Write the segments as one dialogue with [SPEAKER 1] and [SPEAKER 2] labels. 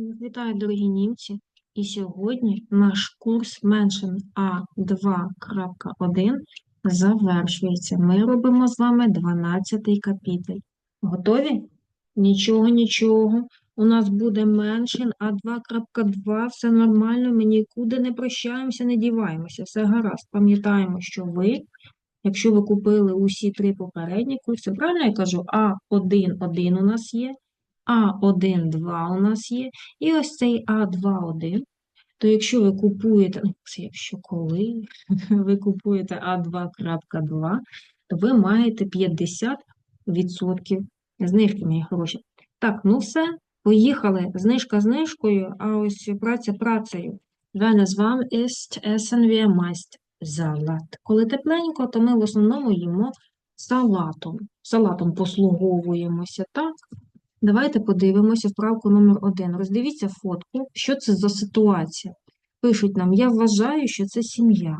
[SPEAKER 1] Вітаю, дорогі німці! І сьогодні наш курс Mention A2.1 завершується. Ми робимо з вами 12 капітель. Готові? Нічого, нічого. У нас буде Mention A2.2, все нормально, ми нікуди не прощаємося, не діваємося, все гаразд. Пам'ятаємо, що ви, якщо ви купили усі три попередні курси, правильно я кажу, А1.1 у нас є. А1, 2 у нас є, і ось цей А2, 1, то якщо ви купуєте, ну, якщо коли ви купуєте А2.2, то ви маєте 50% знижки, мої хороші. Так, ну все, поїхали. Знижка знижкою, а ось праця працею. Warm ist, essen wir meist Salat. Коли тепленько, то ми в основному їмо салатом. Салатом послуговуємося, так? Давайте подивимося вправку номер один. Роздивіться фотку, що це за ситуація. Пишуть нам, я вважаю, що це сім'я.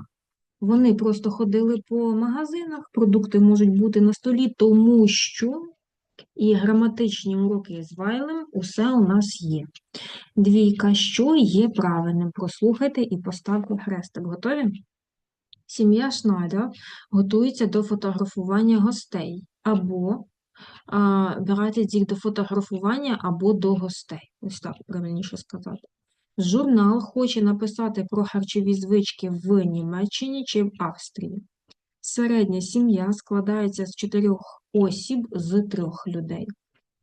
[SPEAKER 1] Вони просто ходили по магазинах, продукти можуть бути на столі, тому що і граматичні уроки з Вайлем усе у нас є. Двійка, що є правильним? Прослухайте і поставте хрестик. Готові? Сім'я Шнайдер готується до фотографування гостей або bereitet sich до фотографування або до гостей. Ось так правильніше сказати. Журнал хоче написати про харчові звички в Німеччині чи в Австрії. Середня сім'я складається з чотирьох осіб з трьох людей.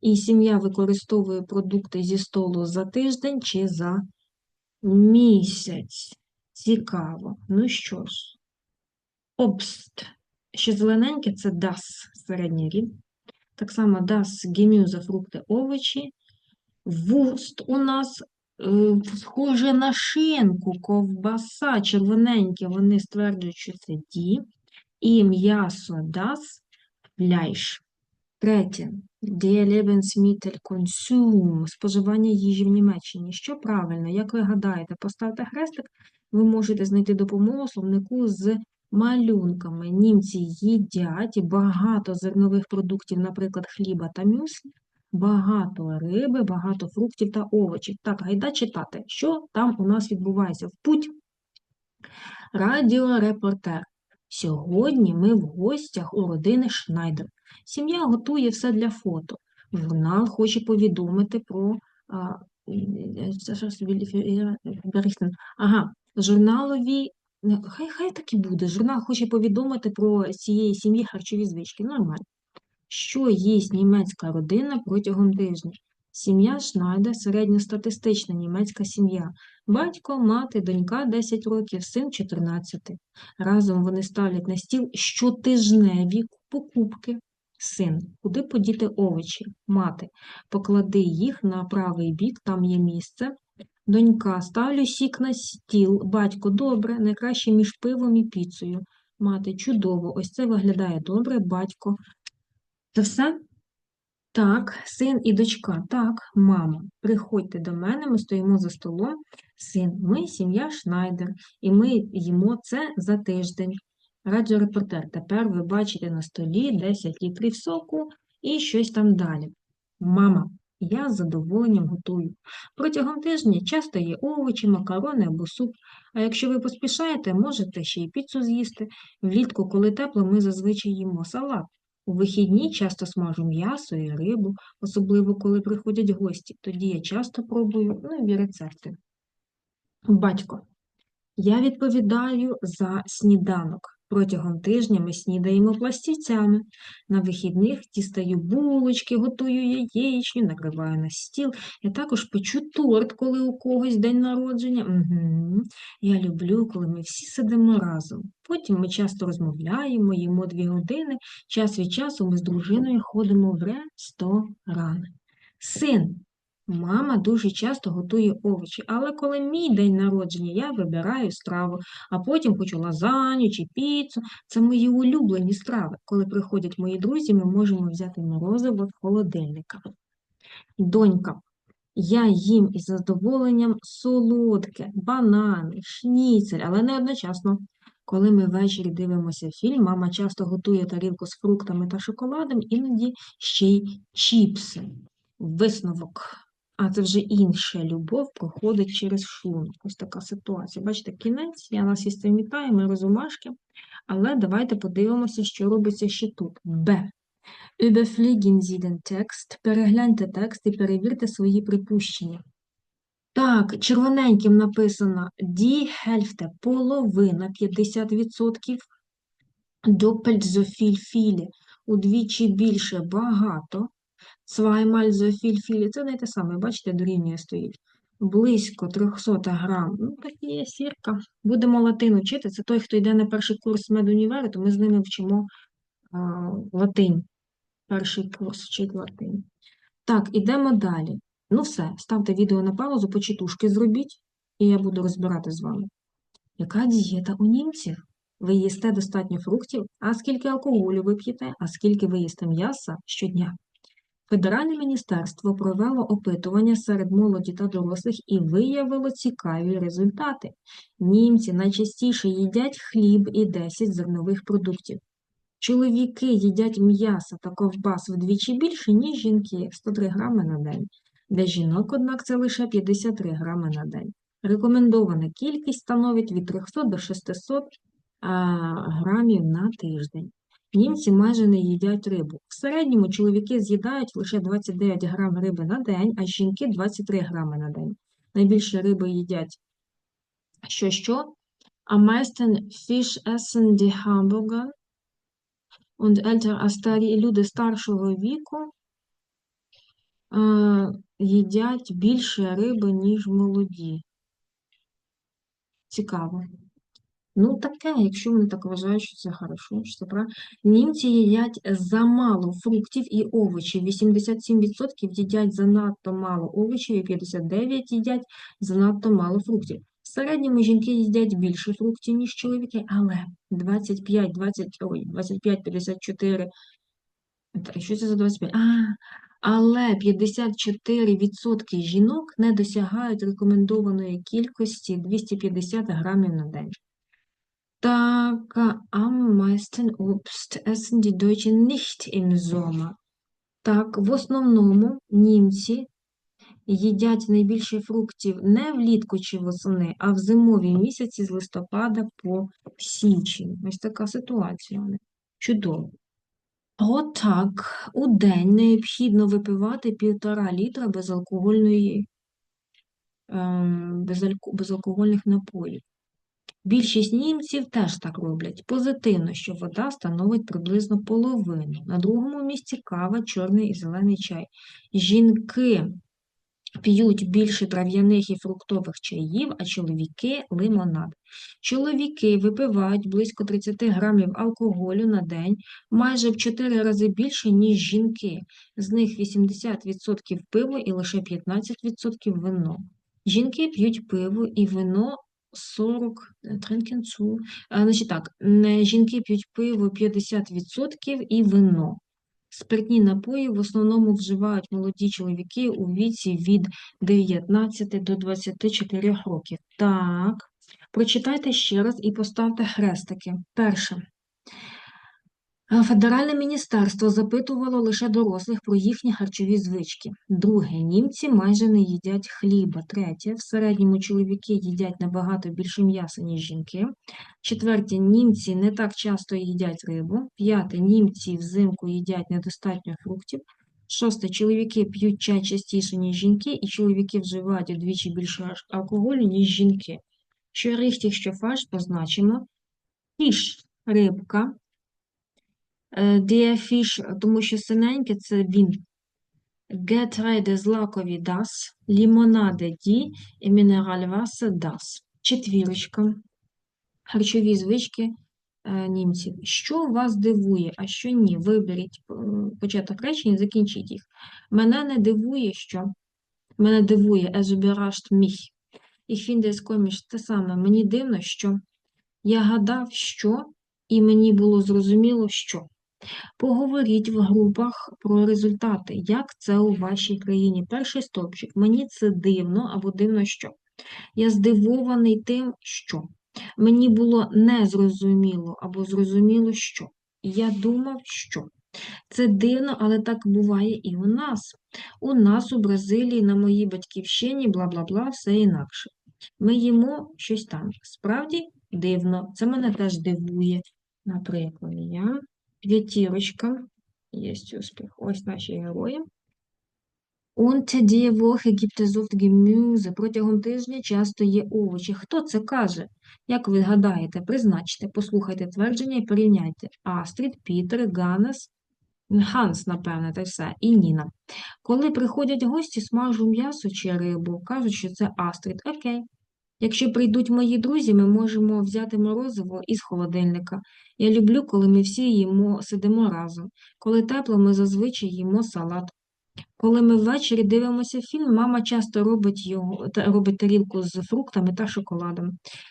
[SPEAKER 1] І сім'я використовує продукти зі столу за тиждень чи за місяць. Цікаво. Ну що ж, обст. Ще зелененьке це das, середній рід. Так само das Gemüse, фрукти, овочі. Вурст у нас е, схоже на шинку, ковбаса, червоненьке, вони стверджують, що це ді. І м'ясо das Fleisch. Третє. Der Lebensmittelkonsum, споживання їжі в Німеччині. Що правильно, як ви гадаєте, поставте хрестик, ви можете знайти допомогу словнику з малюнками. Німці їдять багато зернових продуктів, наприклад, хліба та мюслі, багато риби, багато фруктів та овочів. Так, гайда читати, що там у нас відбувається в путь. Радіорепортер. Сьогодні ми в гостях у родини Шнайдер. Сім'я готує все для фото. Журнал хоче повідомити про. Ага, журналові Хай хай так і буде. Журнал хоче повідомити про цієї сім'ї харчові звички. Нормально. Що їсть німецька родина протягом тижня? Сім'я Шнайда середньостатистична німецька сім'я. Батько, мати, донька 10 років, син 14. Разом вони ставлять на стіл щотижневі покупки. Син, куди подіти овочі? Мати, поклади їх на правий бік, там є місце. Донька, ставлю сік на стіл. Батько, добре, найкраще між пивом і піцею. Мати, чудово, ось це виглядає добре, батько. Це все? Так, син і дочка. Так, мама, приходьте до мене, ми стоїмо за столом. Син, ми сім'я Шнайдер, і ми їмо це за тиждень. Радіорепортер, тепер ви бачите на столі 10 літрів соку і щось там далі. Мама, я з задоволенням готую. Протягом тижня часто є овочі, макарони або суп, а якщо ви поспішаєте, можете ще й піцу з'їсти. Влітку, коли тепло, ми зазвичай їмо салат. У вихідні часто смажу м'ясо і рибу, особливо коли приходять гості. Тоді я часто пробую нові рецепти. Батько, я відповідаю за сніданок. Протягом тижня ми снідаємо пластівцями. На вихідних дістаю булочки, готую яєчню, накриваю на стіл. Я також печу торт, коли у когось день народження. Угу. Я люблю, коли ми всі сидимо разом. Потім ми часто розмовляємо, їмо дві години. Час від часу ми з дружиною ходимо в ресторан. Син, Мама дуже часто готує овочі, але коли мій день народження, я вибираю страву, а потім хочу лазанью чи піцу. Це мої улюблені страви. Коли приходять мої друзі, ми можемо взяти морозиво з холодильника. Донька, я їм із задоволенням солодке, банани, шніцель, але не одночасно. Коли ми ввечері дивимося фільм, мама часто готує тарілку з фруктами та шоколадом, іноді ще й чіпси. Висновок. А це вже інша любов проходить через шлунок. Ось така ситуація. Бачите, кінець, я нас із цим вітаю, ми розумашки. Але давайте подивимося, що робиться ще тут. Б. Überfliegen Sie den Text. Перегляньте текст і перевірте свої припущення. Так, червоненьким написано Die Hälfte, половина, 50%. Doppelt so viel viele, удвічі більше, багато. So viel viele, це не те саме, бачите, дорівнює стоїть. Близько 300 грам. Ну, так є сірка. Будемо латину вчити. Це той, хто йде на перший курс медуніверу, то ми з ними вчимо а, латинь. Перший курс вчить латинь. Так, ідемо далі. Ну все, ставте відео на паузу, почитушки зробіть, і я буду розбирати з вами. Яка дієта у німців? Ви їсте достатньо фруктів, а скільки алкоголю ви п'єте, а скільки ви їсте м'яса щодня? Федеральне міністерство провело опитування серед молоді та дорослих і виявило цікаві результати. Німці найчастіше їдять хліб і 10 зернових продуктів. Чоловіки їдять м'яса та ковбас вдвічі більше, ніж жінки 103 грами на день. Для жінок, однак, це лише 53 грами на день. Рекомендована кількість становить від 300 до 600 а, грамів на тиждень. Німці майже не їдять рибу. В середньому чоловіки з'їдають лише 29 грам риби на день, а жінки 23 грами на день. Найбільше риби їдять що-що? Am meisten Fisch essen die Hamburger und älter, а старі люди старшого віку е, їдять більше риби, ніж молоді. Цікаво. Ну, таке, якщо вони так вважають, що це хорошо, що це правильно. Німці їдять замало фруктів і овочів. 87% їдять занадто мало овочів, і 59% їдять занадто мало фруктів. В середньому жінки їдять більше фруктів, ніж чоловіки, але 25, 20, ой, 25, 54, та, що це за 25? А, але 54% жінок не досягають рекомендованої кількості 250 грамів на день. Так, am meisten Obst essen die Deutschen nicht im Sommer. Так, в основному німці їдять найбільше фруктів не влітку чи восени, а в зимові місяці з листопада по січень. Ось така ситуація. Чудово. Отак, у день необхідно випивати півтора літра безалкогольної, ем, безалкогольних напоїв. Більшість німців теж так роблять. Позитивно, що вода становить приблизно половину. На другому місці кава, чорний і зелений чай. Жінки п'ють більше трав'яних і фруктових чаїв, а чоловіки – лимонад. Чоловіки випивають близько 30 грамів алкоголю на день, майже в 4 рази більше, ніж жінки. З них 80% пиво і лише 15% вино. Жінки п'ють пиво і вино 40, е, цу. Значить так, жінки п'ють пиво 50% і вино. Спиртні напої в основному вживають молоді чоловіки у віці від 19 до 24 років. Так, прочитайте ще раз і поставте хрестики. Перше. Федеральне міністерство запитувало лише дорослих про їхні харчові звички. Друге, німці майже не їдять хліба. Третє, в середньому чоловіки їдять набагато більше м'яса, ніж жінки. Четверте, німці не так часто їдять рибу. П'яте, німці взимку їдять недостатньо фруктів. Шосте, чоловіки п'ють чай частіше, ніж жінки, і чоловіки вживають удвічі більше алкоголю, ніж жінки. Що richtig, що фальш, позначимо. Фіш – рибка. Е, Der тому що синеньке це він. Getreide злакові das, лімонади ді і мінеральвасе das. Четвірочка. Харчові звички е, німців. Що вас дивує, а що ні? Виберіть е, початок речення, закінчіть їх. Мене не дивує, що мене дивує, mich. Ich finde es komisch. Те саме. Мені дивно, що я гадав, що, і мені було зрозуміло, що. Поговоріть в групах про результати, як це у вашій країні. Перший стовпчик. Мені це дивно або дивно що. Я здивований тим, що. Мені було незрозуміло або зрозуміло що. Я думав, що. Це дивно, але так буває і у нас. У нас у Бразилії, на моїй батьківщині, бла-бла-бла, все інакше. Ми їмо щось там. Справді дивно. Це мене теж дивує. Наприклад, я п'ятірочка. Є успіх. Ось наші герої. Unter die Woche gibt es oft Gemüse. Протягом тижня часто є овочі. Хто це каже? Як ви гадаєте, призначте, послухайте твердження і порівняйте. Астрід, Пітер, Ганес, Ханс, напевне, та все, і Ніна. Коли приходять гості, смажу м'ясо чи рибу, кажуть, що це Астрід. Окей. Якщо прийдуть мої друзі, ми можемо взяти морозиво із холодильника. Я люблю, коли ми всі їмо, сидимо разом. Коли тепло, ми зазвичай їмо салат. Коли ми ввечері дивимося фільм, мама часто робить його, робить тарілку з фруктами та шоколадом.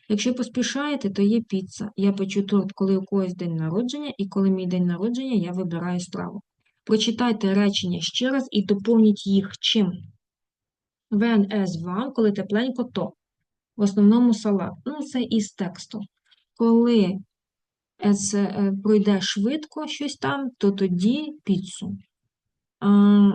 [SPEAKER 1] Якщо поспішаєте, то є піца. Я печу торт, коли у когось день народження, і коли мій день народження, я вибираю страву. Прочитайте речення ще раз і доповніть їх чим? When as вам, коли тепленько, то. В основному салат. Ну, це із тексту. Коли е, це е, пройде швидко щось там, то тоді піцу.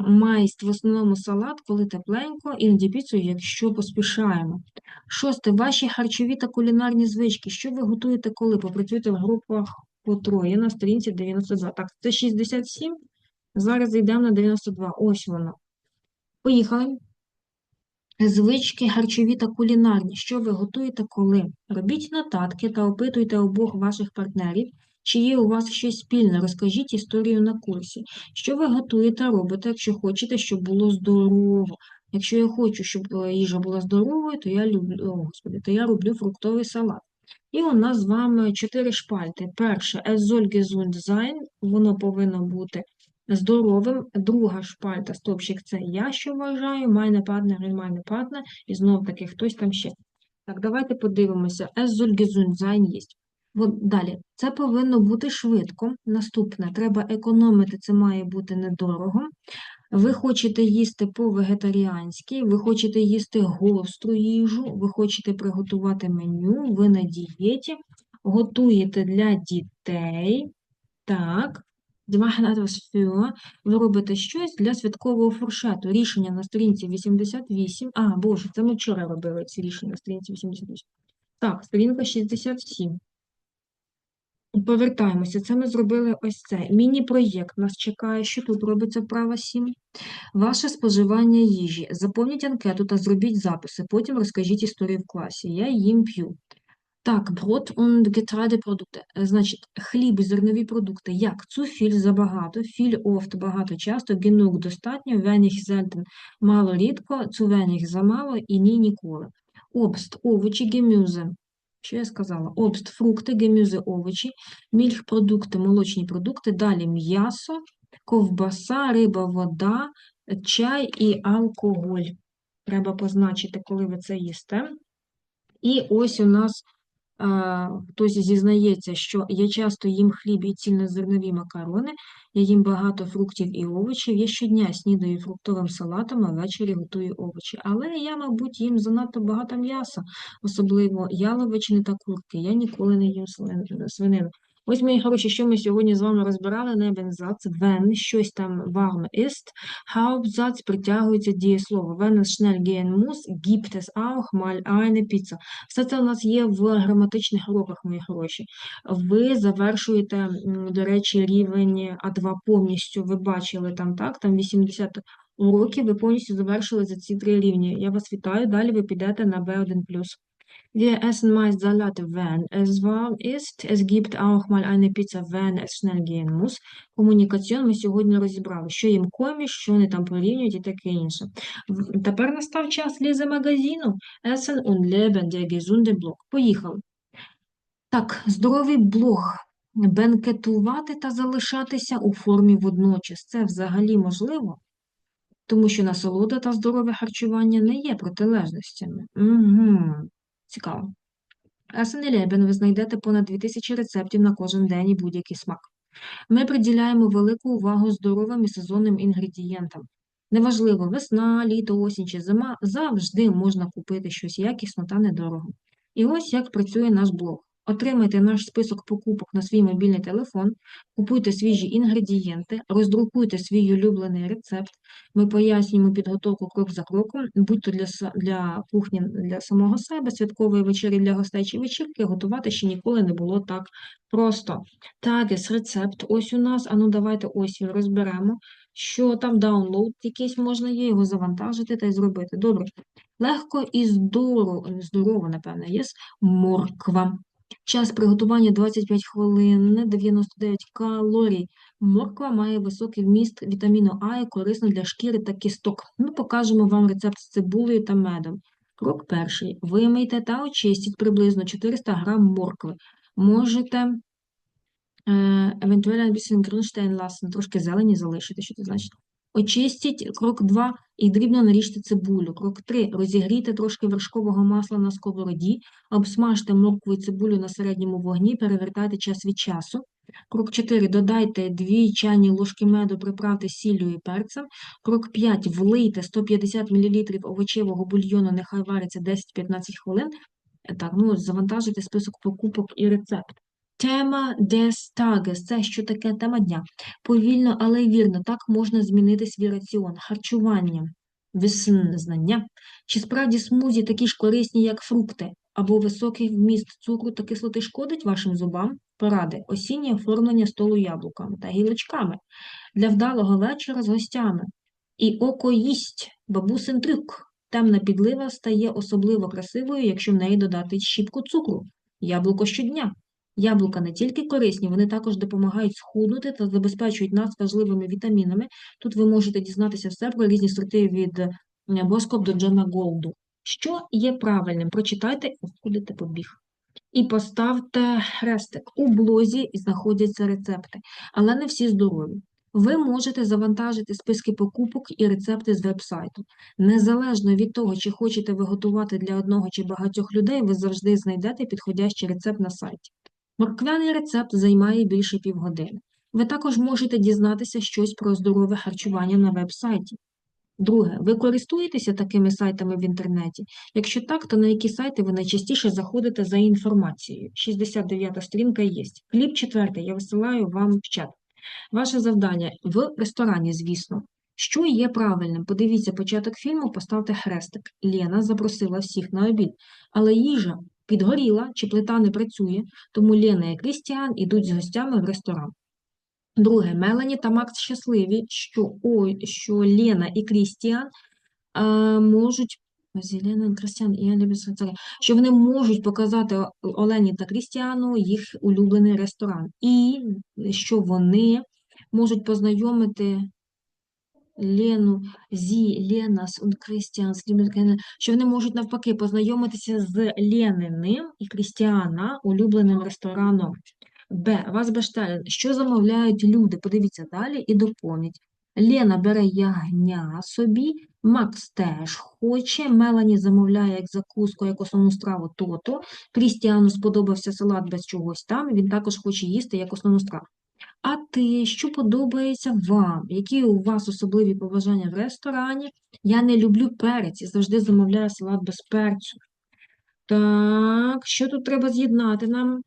[SPEAKER 1] Майст в основному салат, коли тепленько, іноді піцу, якщо поспішаємо. Шосте. Ваші харчові та кулінарні звички. Що ви готуєте, коли попрацюєте в групах по троє на сторінці 92. Так, це 67. Зараз йдемо на 92. Ось воно. Поїхали. Звички харчові та кулінарні. Що ви готуєте коли? Робіть нотатки та опитуйте обох ваших партнерів, чи є у вас щось спільне. Розкажіть історію на курсі. Що ви готуєте, робите, якщо хочете, щоб було здорово. Якщо я хочу, щоб е, їжа була здоровою, то я люблю, о, господи, то я роблю фруктовий салат. І у нас з вами чотири шпальти. Перше, es soll gesund sein, воно повинно бути здоровим. Друга шпальта, стопчик, це я що вважаю, meine Partner і meine Partner, і знов таки хтось там ще. Так, давайте подивимося. Sein є. От далі. Це повинно бути швидко. Наступне, треба економити, це має бути недорого. Ви хочете їсти по-вегетаріанськи, ви хочете їсти гостру їжу, ви хочете приготувати меню, ви на дієті, готуєте для дітей. Так. Die machen. Ви робите щось для святкового фуршету. Рішення на сторінці 88. А, Боже, це ми вчора робили ці рішення на сторінці 88. Так, сторінка 67. Повертаємося. Це ми зробили ось це. Міні-проєкт нас чекає. Що тут робиться вправа 7? Ваше споживання їжі. Заповніть анкету та зробіть записи. Потім розкажіть історію в класі. Я їм п'ю. Так, Brot und Getreideproducte. Е, Значить, хліб і зернові продукти. Як? Viel – забагато, viel oft – багато часто, genug – достатньо, wenig – selten – мало рідко, wenig – замало і ні – ніколи. Обст – овочі, Gemüse. Що я сказала? Обст – фрукти, Gemüse – овочі, мільхпродукти – молочні продукти, далі м'ясо, ковбаса, риба, вода, чай і алкоголь. Треба позначити, коли ви це їсте. І ось у нас хтось зізнається, що я часто їм хліб і цільнозернові макарони, я їм багато фруктів і овочів. Я щодня снідаю фруктовим салатом, а ввечері готую овочі. Але я, мабуть, їм занадто багато м'яса, особливо яловичини та курки. Я ніколи не їм свин- свинину. Ось, мої хороші, що ми сьогодні з вами розбирали, небензац, wenn, щось там warm ist, Hauptsatz притягується дієслово. Wenn es schnell gehen muss, gibt es auch mal eine Pizza. Все це у нас є в граматичних уроках, мої хороші. Ви завершуєте, до речі, рівень А2 повністю. Ви бачили там, так? Там 80 уроків, ви повністю завершили за ці три рівні. Я вас вітаю. Далі ви підете на B1+. Wir essen meist Salat, wenn es warm ist. Es gibt auch mal eine Pizza, wenn es schnell gehen muss. Комунікаціон ми сьогодні розібрали, що їм коміш, що вони там порівнюють і таке інше. Тепер настав час лізе магазину. Essen und Leben, der gesunde Blog. Поїхали. Так, здоровий блог. Бенкетувати та залишатися у формі водночас. Це взагалі можливо? Тому що насолода та здорове харчування не є протилежностями. Угу. Цікаво. Лебен ви знайдете понад 2000 рецептів на кожен день і будь-який смак. Ми приділяємо велику увагу здоровим і сезонним інгредієнтам. Неважливо, весна, літо, осінь чи зима, завжди можна купити щось якісно та недорого. І ось як працює наш блог. Отримайте наш список покупок на свій мобільний телефон, купуйте свіжі інгредієнти, роздрукуйте свій улюблений рецепт. Ми пояснюємо підготовку крок за кроком, будь то для, для кухні для самого себе, святкової вечері для гостей чи вечірки, готувати ще ніколи не було так просто. Тагес, рецепт, ось у нас, а ну давайте ось розберемо, що там даунлоуд якийсь можна є, його завантажити та й зробити. Добре. Легко і здорово, здорово, напевно, є морква. Час приготування 25 хвилин, 99 калорій. Морква має високий вміст вітаміну А і корисна для шкіри та кісток. Ми покажемо вам рецепт з цибулею та медом. Крок перший. Вимийте та очистіть приблизно 400 грам моркви. Можете е, евентуально ein bisschen grün трошки зелені залишити, що це значить. Очистіть крок 2 і дрібно наріжте цибулю. Крок 3. Розігрійте трошки вершкового масла на сковороді, обсмажте моркву цибулю на середньому вогні, перевертайте час від часу. Крок 4. Додайте 2 чайні ложки меду, приправте сіллю і перцем. Крок 5. Влийте 150 мл овочевого бульйону, нехай вариться 10-15 хвилин. Е, Так, ну, завантажити список покупок і рецепт. Тема des Tages – це що таке тема дня. Повільно, але вірно, так можна змінити свій раціон. Харчування, весн, знання. Чи справді смузі такі ж корисні, як фрукти, або високий вміст цукру та кислоти шкодить вашим зубам? Поради. Осіннє оформлення столу яблуками та гілочками. Для вдалого вечора з гостями. І око їсть, бабусин трюк. Темна підлива стає особливо красивою, якщо в неї додати щіпку цукру. Яблуко щодня. Яблука не тільки корисні, вони також допомагають схуднути та забезпечують нас важливими вітамінами. Тут ви можете дізнатися все про різні сорти від е, Боскоп до Джона Голду. Що є правильним? Прочитайте і сходите побіг. І поставте хрестик. У блозі знаходяться рецепти, але не всі здорові. Ви можете завантажити списки покупок і рецепти з веб-сайту. Незалежно від того, чи хочете ви готувати для одного чи багатьох людей, ви завжди знайдете підходящий рецепт на сайті. Морквяний рецепт займає більше півгодини. Ви також можете дізнатися щось про здорове харчування на веб-сайті. Друге, ви користуєтеся такими сайтами в інтернеті? Якщо так, то на які сайти ви найчастіше заходите за інформацією? 69 сторінка є. Кліп четвертий я висилаю вам в чат. Ваше завдання в ресторані, звісно. Що є правильним? Подивіться початок фільму, поставте хрестик. Лена запросила всіх на обід, але їжа підгоріла чи плита не працює, тому Лена і Крістіан ідуть з гостями в ресторан. Друге, Мелані та Макс щасливі, що, ой, що Лена і Крістіан а, можуть. Зелена Крістіан, і я що вони можуть показати Олені та Крістіану їх улюблений ресторан. І що вони можуть познайомити Лену зі Ленас und що вони можуть навпаки познайомитися з Лениним і Крістіана улюбленим рестораном. Б. Вас бештелен. Що замовляють люди? Подивіться далі і доповніть. Лена бере ягня собі, Макс теж хоче, Мелані замовляє як закуску, як основну страву то-то. Крістіану сподобався салат без чогось там, він також хоче їсти як основну страву. А ти, що подобається вам? Які у вас особливі побажання в ресторані? Я не люблю перець і завжди замовляю салат без перцю. Так, що тут треба з'єднати нам?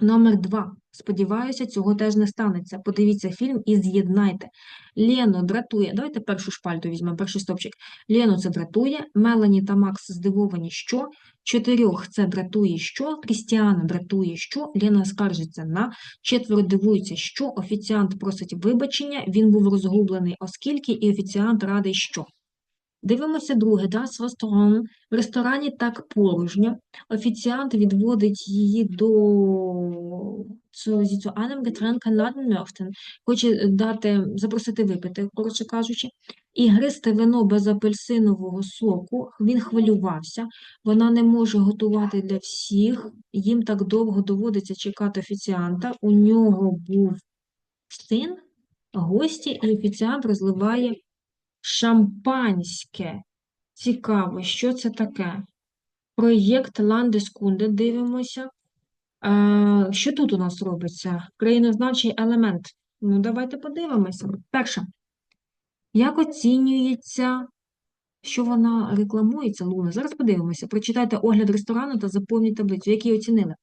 [SPEAKER 1] Номер два. Сподіваюся, цього теж не станеться. Подивіться фільм і з'єднайте. Лену дратує. Давайте першу шпальту візьмемо, перший стопчик. Лєно це дратує, Мелані та Макс здивовані, що. Чотирьох це дратує, що. Крістіана дратує, що. Лена скаржиться на. Четверо дивується, що. Офіціант просить вибачення. Він був розгублений, оскільки, і офіціант радий, що. Дивимося друге, das Restaurant. В ресторані так порожньо. Офіціант відводить її до einem Getränk einladen möchten. Хоче дати, запросити випити, коротше кажучи. І гристи вино без апельсинового соку. Він хвилювався. Вона не може готувати для всіх. Їм так довго доводиться чекати офіціанта. У нього був син, гості, і офіціант розливає Шампанське. Цікаво, що це таке? Проєкт Ландескунде, дивимося. Е, що тут у нас робиться? Країнознавчий елемент. Ну, давайте подивимося. Перше. Як оцінюється, що вона рекламується, Луна? Зараз подивимося. Прочитайте огляд ресторану та заповніть таблицю, які оцінили.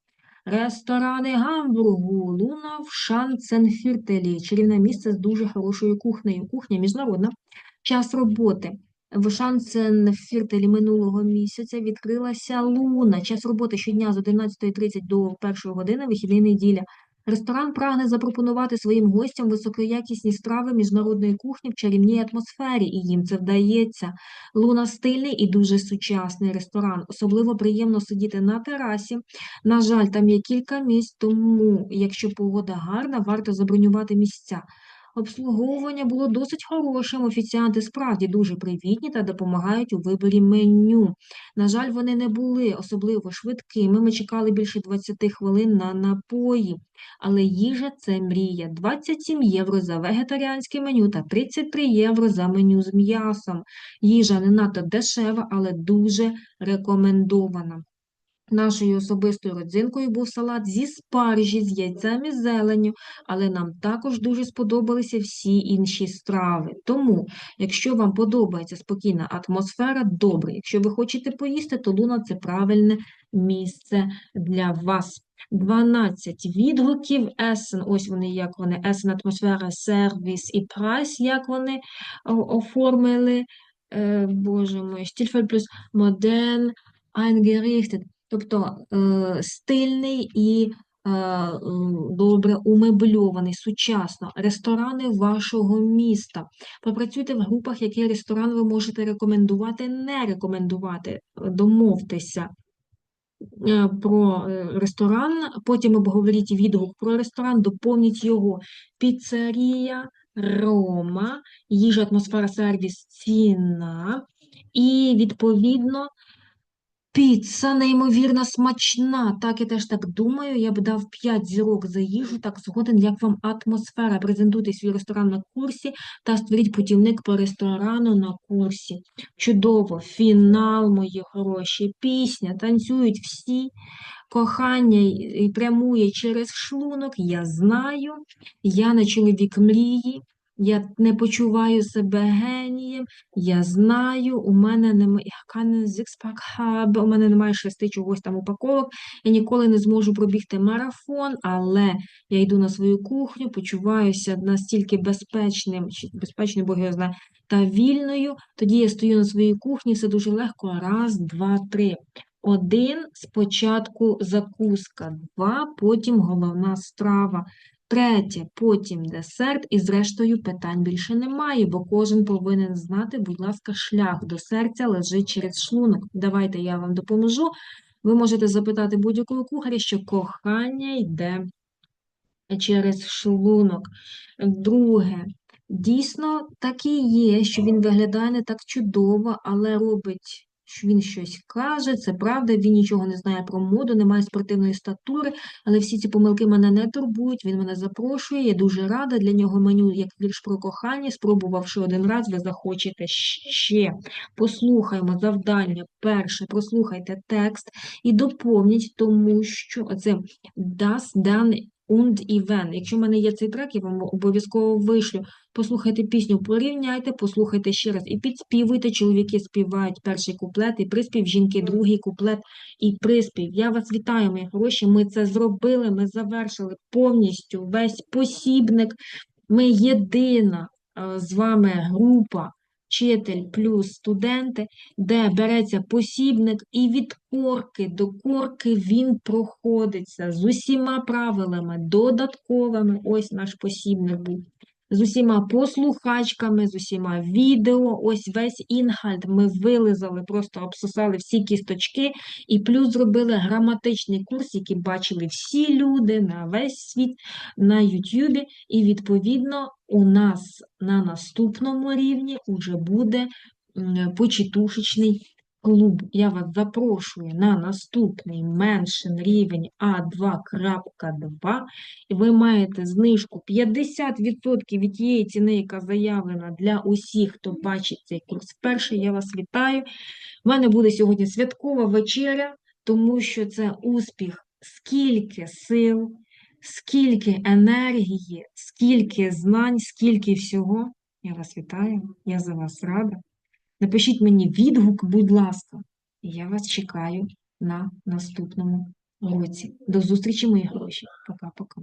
[SPEAKER 1] Ресторани Гамбургу, Луна в Шанценфюртелі. Чарівне місце з дуже хорошою кухнею. Кухня міжнародна. Час роботи. В Шанценфюртелі минулого місяця відкрилася Луна. Час роботи щодня з 11.30 до 1 години, вихідний неділя. Ресторан прагне запропонувати своїм гостям високоякісні страви міжнародної кухні в чарівній атмосфері, і їм це вдається. Луна стильний і дуже сучасний ресторан. Особливо приємно сидіти на терасі. На жаль, там є кілька місць, тому, якщо погода гарна, варто забронювати місця. Обслуговування було досить хорошим. Офіціанти справді дуже привітні та допомагають у виборі меню. На жаль, вони не були особливо швидкими. Ми чекали більше 20 хвилин на напої. Але їжа це мрія. 27 євро за вегетаріанське меню та 33 євро за меню з м'ясом. Їжа не надто дешева, але дуже рекомендована. Нашою особистою родзинкою був салат зі спаржі, з яйцем і зеленню, але нам також дуже сподобалися всі інші страви. Тому, якщо вам подобається спокійна атмосфера, добре. Якщо ви хочете поїсти, то Луна це правильне місце для вас. 12 відгуків Есен, ось вони, як вони, Есен, атмосфера, сервіс і прайс, як вони оформили. Е, Боже мой, Стільфель плюс модерн, eingerichtet. Тобто е, стильний і е, добре умебльований, сучасно. Ресторани вашого міста. Попрацюйте в групах, який ресторан ви можете рекомендувати, не рекомендувати. Домовтеся е, про е, ресторан, потім обговоріть відгук про ресторан, доповніть його. Піцерія, Рома, їжа, атмосфера, сервіс, ціна. І, відповідно, Піца неймовірно смачна. Так, я теж так думаю. Я б дав 5 зірок за їжу. Так, згоден, як вам атмосфера. Презентуйте свій ресторан на курсі та створіть путівник по ресторану на курсі. Чудово! Фінал, мої хороші. Пісня, танцюють всі. Кохання прямує через шлунок. Я знаю. Я не чоловік мрії. Я не почуваю себе генієм. Я знаю, у мене немає у мене немає шести чогось там упаковок. Я ніколи не зможу пробігти марафон, але я йду на свою кухню, почуваюся настільки безпечним, чи безпечним, Бог його знає, та вільною. Тоді я стою на своїй кухні, все дуже легко. Раз, два, три. Один спочатку закуска, два, потім головна страва. Третє, потім десерт, і зрештою питань більше немає, бо кожен повинен знати, будь ласка, шлях до серця лежить через шлунок. Давайте я вам допоможу. Ви можете запитати будь-якого кухаря, що кохання йде через шлунок. Друге, дійсно так і є, що він виглядає не так чудово, але робить, що він щось каже, це правда, він нічого не знає про моду, не має спортивної статури, але всі ці помилки мене не турбують, він мене запрошує, я дуже рада, для нього меню як вірш про кохання, спробувавши один раз, ви захочете ще. Послухаймо завдання перше, прослухайте текст і доповніть, тому що це das, dann und і when. Якщо в мене є цей трек, я вам обов'язково вишлю. Послухайте пісню, порівняйте, послухайте ще раз і підспівуйте. Чоловіки співають перший куплет і приспів, жінки другий куплет і приспів. Я вас вітаю, мої хороші. Ми це зробили, ми завершили повністю весь посібник. Ми єдина е, з вами група. Вчитель плюс студенти, де береться посібник, і від корки до корки він проходиться з усіма правилами, додатковими. Ось наш посібник був. З усіма послухачками, з усіма відео, ось весь інхальд ми вилизали, просто обсосали всі кісточки, і плюс зробили граматичний курс, який бачили всі люди на весь світ на Ютубі. І, відповідно, у нас на наступному рівні вже буде м, початушечний клуб. Я вас запрошую на наступний меншин рівень А2.2, і ви маєте знижку 50% від тієї ціни, яка заявлена для усіх, хто бачить цей курс вперше. Я вас вітаю. У мене буде сьогодні святкова вечеря, тому що це успіх, скільки сил, скільки енергії, скільки знань, скільки всього. Я вас вітаю, я за вас рада. Напишіть мені відгук, будь ласка, і я вас чекаю на наступному році. До зустрічі, мої гроші. Пока-пока.